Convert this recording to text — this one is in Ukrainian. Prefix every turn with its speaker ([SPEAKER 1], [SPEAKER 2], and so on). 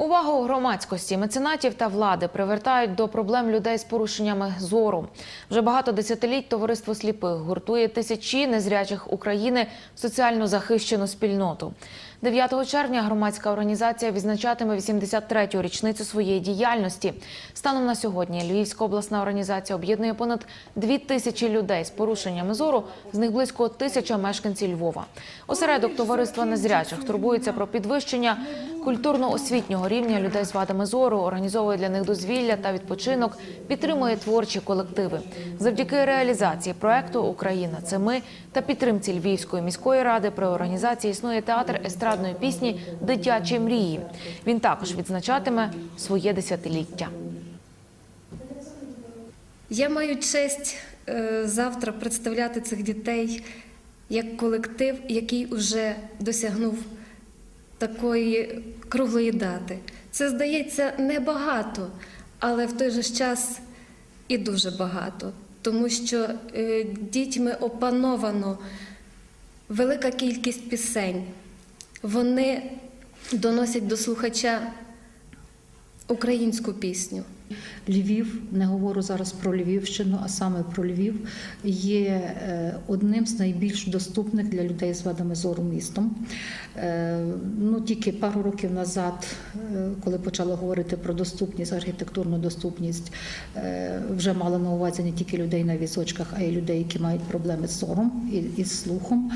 [SPEAKER 1] Увагу громадськості, меценатів та влади привертають до проблем людей з порушеннями зору. Вже багато десятиліть товариство сліпих гуртує тисячі незрячих України в соціально захищену спільноту. 9 червня громадська організація відзначатиме 83-ю річницю своєї діяльності. Станом на сьогодні Львівська обласна організація об'єднує понад 2 тисячі людей з порушеннями зору, з них близько тисяча мешканців Львова. Осередок товариства незрячих турбується про підвищення культурно-освітнього рівня людей з вадами зору, організовує для них дозвілля та відпочинок, підтримує творчі колективи. Завдяки реалізації проекту Україна це ми та підтримці Львівської міської ради при організації існує театр естрадної пісні Дитячі мрії. Він також відзначатиме своє десятиліття.
[SPEAKER 2] Я маю честь е, завтра представляти цих дітей як колектив, який вже досягнув такої круглої дати. Це здається небагато, але в той же час і дуже багато, тому що е, дітьми опановано велика кількість пісень. Вони доносять до слухача українську пісню.
[SPEAKER 3] Львів, не говорю зараз про Львівщину, а саме про Львів, є е, одним з найбільш доступних для людей з вадами зору містом. Е, Ну, тільки пару років назад, е, коли почали говорити про доступність, архітектурну доступність, вже мали на увазі не тільки людей на візочках, а й людей, які мають проблеми з зором і з слухом.